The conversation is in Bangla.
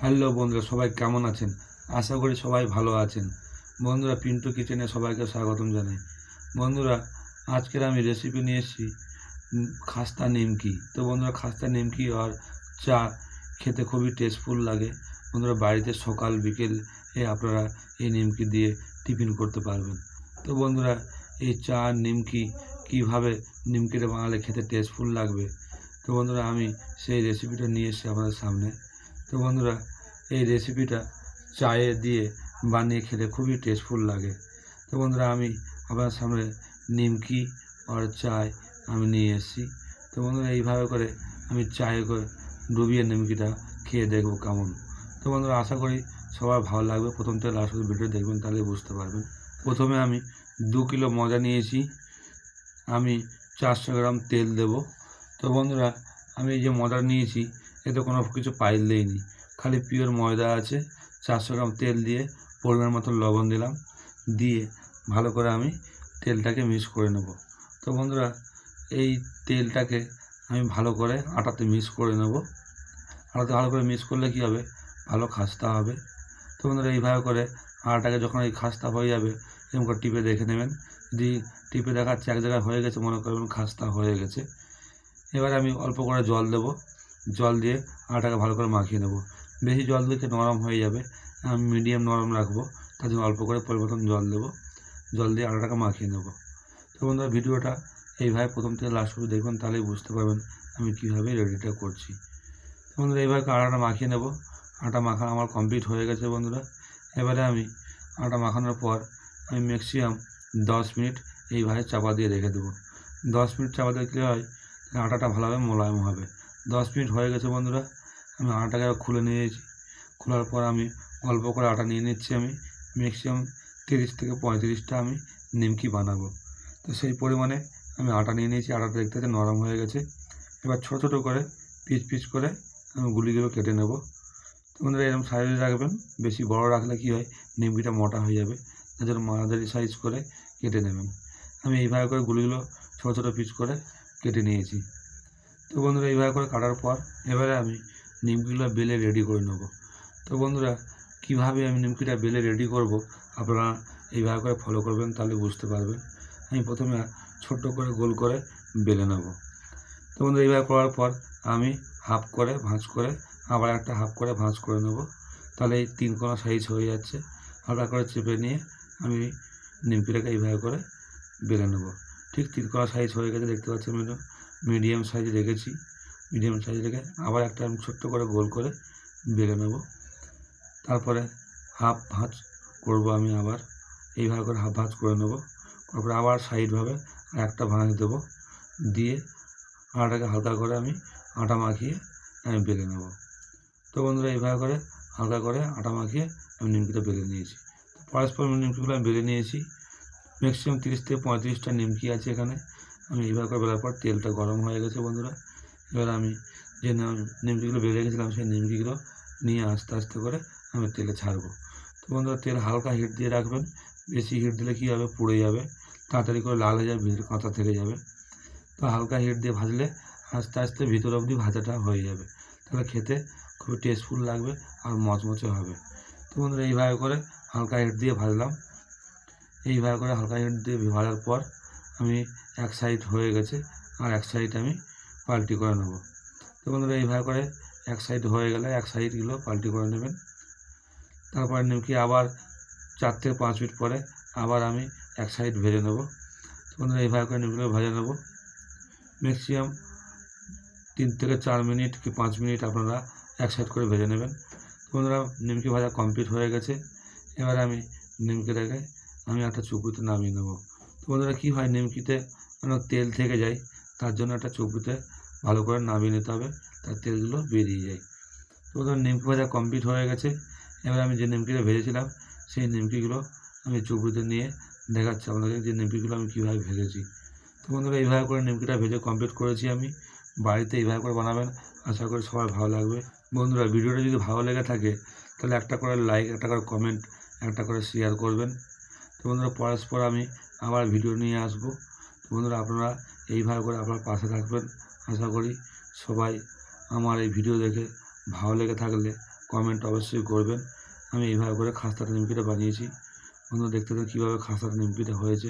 হ্যালো বন্ধুরা, সবাই কেমন আছেন? আশা করি সবাই ভালো আছেন। বন্ধুরা, পিন্টু কিচেনে সবাইকে স্বাগতম জানাই। বন্ধুরা, আজকের আমি রেসিপি নিয়ে এসেছি। খাস্তা নিমকি। তো বন্ধুরা, খাস্তা নিমকি আর চা খেতে খুবই টেস্টফুল লাগে। বন্ধুরা, বাড়িতে সকাল, বিকেল এ আপনারা এই নিমকি দিয়ে টিফিন করতে পারবেন। তো বন্ধুরা, এই চা নিমকি কীভাবে নিমকিটা বানালে খেতে টেস্টফুল লাগবে? তো বন্ধুরা, আমি সেই রেসিপিটা নিয়ে এসেছি আপনাদের সামনে। তো বন্ধুরা, এই রেসিপিটা চায়ে দিয়ে বানিয়ে খেলে খুবই টেস্টফুল লাগে। তো বন্ধুরা, আমি আপনার সামনে নিমকি আর চায় আমি নিয়ে এসেছি। তো বন্ধুরা, এইভাবে করে আমি চায়ে করে ডুবিয়ে নিমকিটা খেয়ে দেখব কেমন। তো বন্ধুরা, আশা করি সবার ভালো লাগবে। প্রথম থেকে লাস্ট ভিডিও দেখবেন তাহলে বুঝতে পারবেন। প্রথমে আমি দু কিলো মজা নিয়েছি। আমি চারশো গ্রাম তেল দেব। তো বন্ধুরা, আমি এই যে মজা নিয়েছি এতে কোনো কিছু পাইল দেইনি খালি পিওর ময়দা আছে, চারশো গ্রাম তেল দিয়ে পরিমাণ মতো লবণ দিলাম, দিয়ে ভালো করে আমি তেলটাকে মিক্স করে নেব। তো বন্ধুরা, এই তেলটাকে আমি ভালো করে আটাতে মিক্স করে নেব। আটাতে ভালো করে মিক্স করলে কী হবে? ভালো খাস্তা হবে। তো বন্ধুরা, এইভাবে করে আটাকে যখন এই খাস্তা হয়ে যাবে, এরকম করে টিপে দেখে নেবেন। যদি টিপে দেখাচ্ছে এক জায়গায় হয়ে গেছে, মনে করবেন খাস্তা হয়ে গেছে। এবার আমি অল্প করে জল দেব। জল দিয়ে আটাকে ভালো করে মাখিয়ে নেব। বেশি জল দিলে নরম হয়ে যাবে। আমি মিডিয়াম নরম রাখব জন্য অল্প করে পরিবর্তন জল দেবো। জল দিয়ে আটাটাকে মাখিয়ে নেব। তো বন্ধুরা, ভিডিওটা এইভাবে প্রথম থেকে লাস্ট অবধি দেখবেন, তাহলেই বুঝতে পারবেন আমি কীভাবে রেডিটা করছি। বন্ধুরা, এইভাবে আটাটা মাখিয়ে নেব। আটা মাখা আমার কমপ্লিট হয়ে গেছে বন্ধুরা। এবারে আমি আটা মাখানোর পর আমি ম্যাক্সিমাম দশ মিনিট এইভাবে চাপা দিয়ে রেখে দেবো। দশ মিনিট চাপা কী হয়? আটাটা ভালোভাবে মোলায়েম হবে। দশ মিনিট হয়ে গেছে বন্ধুরা, আমি আটাটাকে খুলে নিয়েছি। খোলার পর আমি অল্প করে আটা নিয়ে নিচ্ছি আমি। ম্যাক্সিমাম তিরিশ থেকে পঁয়ত্রিশটা আমি নিমকি বানাবো। তো সেই পরিমাণে আমি আটা নিয়ে নিয়েছি। আটাটা দেখতে নরম হয়ে গেছে। এবার ছোটো ছোটো করে পিচ পিচ করে আমি গুলিগুলো কেটে নেব। তো বন্ধুরা, এরকম সাইজে রাখবেন। বেশি বড় রাখলে কী হয়? নিমকিটা মোটা হয়ে যাবে। জন্য মাঝারি সাইজ করে কেটে নেবেন। আমি এইভাবে করে গুলিগুলো ছোটো ছোটো পিস করে কেটে নিয়েছি। তো বন্ধুরা এইভাবে করে কাটার পর এবারে আমি নিমকিগুলো বেলে রেডি করে নেব। তো বন্ধুরা, কীভাবে আমি নিমকিটা বেলে রেডি করব আপনারা এইভাবে করে ফলো করবেন তাহলে বুঝতে পারবেন। আমি প্রথমে ছোট্ট করে গোল করে বেলে নেব। তো বন্ধুরা, এইভাবে করার পর আমি হাফ করে ভাঁজ করে আবার একটা হাফ করে ভাঁজ করে নেব। তাহলে এই তিন কোনা সাইজ হয়ে যাচ্ছে। হালকা করে চেপে নিয়ে আমি নিমকিটাকে এইভাবে করে বেলে নেব। ঠিক তিন কোনা সাইজ হয়ে গেছে, দেখতে পাচ্ছেন আমি মিডিয়াম সাইজ রেখেছি মিডিয়াম সাইজ রেখে আবার একটা আমি ছোট্ট করে গোল করে বেলে নেব। তারপরে হাফ ভাঁজ করব আমি আবার, এইভাবে করে হাফ ভাঁজ করে নেব। তারপরে আবার সাইডভাবে আর একটা ভাঁজ দেবো। দিয়ে আটাকে হালকা করে আমি আটা মাখিয়ে আমি বেলে নেব। তো বন্ধুরা, এইভাবে করে হালকা করে আটা মাখিয়ে আমি নিমকিটা বেলে নিয়েছি। পরস্পর নিমকিগুলো আমি বেলে নিয়েছি। ম্যাক্সিমাম তিরিশ থেকে পঁয়ত্রিশটা নিমকি আছে এখানে। আমি এইভাবে বেলার পর তেলটা গরম হয়ে গেছে বন্ধুরা। এবার আমি যে নাম- নিমকিগুলো বেলে রেখেছিলাম সেই নিমকিগুলো নিয়ে আস্তে আস্তে করে আমি তেলে ছাড়বো। তো বন্ধুরা, তেল হালকা হিট দিয়ে রাখবেন। বেশি হিট দিলে কী হবে? পুড়ে যাবে। তাড়াতাড়ি করে লাল হয়ে যাবে, ভিতরে কাঁচা থেকে যাবে। তো হালকা হিট দিয়ে ভাজলে আস্তে আস্তে ভিতর অবধি ভাজাটা হয়ে যাবে। তাহলে খেতে খুবই টেস্টফুল লাগবে আর মচমচে হবে। তো বন্ধুরা, এইভাবে করে হালকা হিট দিয়ে ভাজলাম। এইভাবে করে হালকা হিট দিয়ে ভাজার পর আমি এক সাইড হয়ে গেছে, আর এক সাইড আমি পাল্টি করে নেব। তো বন্ধুরা, এইভাবে করে এক সাইড হয়ে গেলে এক সাইডগুলো পাল্টি করে নেবেন। তারপর নিমকি আবার চার থেকে পাঁচ মিনিট পরে আবার আমি এক সাইড ভেজে নেব। বন্ধুরা, এইভাবে করে নিমকিগুলো ভেজে নেব। ম্যাক্সিমাম তিন থেকে চার মিনিট কি পাঁচ মিনিট আপনারা এক সাইড করে ভেজে নেবেন। বন্ধুরা, নিমকি ভাজা কমপ্লিট হয়ে গেছে। এবার আমি নিমকিটাকে, আমি একটা চুপুতে নামিয়ে নেব। বন্ধুরা, কী হয়? নিমকিতে অনেক তেল থেকে যায়, তার জন্য একটা চুপুতে ভালো করে নামিয়ে নিতে হবে, তার তেলগুলো বেরিয়ে যায়। তো নিমকি ভাজা কমপ্লিট হয়ে গেছে। এবার আমি যে নিমকিটা ভেজেছিলাম, সেই নিমকিগুলো আমি চুপুতে নিয়ে দেখাচ্ছি আপনাদের যে নিমকিগুলো আমি কীভাবে ভেজেছি। তো বন্ধুরা, এইভাবে করে নিমকিটা ভেজে কমপ্লিট করেছি আমি। বাড়িতে এইভাবে করে বানাবেন, আশা করি সবার ভালো লাগবে। বন্ধুরা, ভিডিওটা যদি ভালো লেগে থাকে, তাহলে একটা করে লাইক একটা করে কমেন্ট একটা করে শেয়ার করবেন। তো বন্ধুরা, পরস্পর আমি আবার ভিডিও নিয়ে আসব। বন্ধুরা, আপনারা এইভাবে করে আপনার পাশে থাকবেন। আশা করি সবাই আমার এই ভিডিও দেখে ভালো লেগে থাকলে কমেন্ট অবশ্যই করবেন। আমি এইভাবে করে খাস্তাটা নিমকিটা বানিয়েছি। বন্ধুরা, দেখতে থাকুন কীভাবে খাস্তাটা নিমকিটা হয়েছে।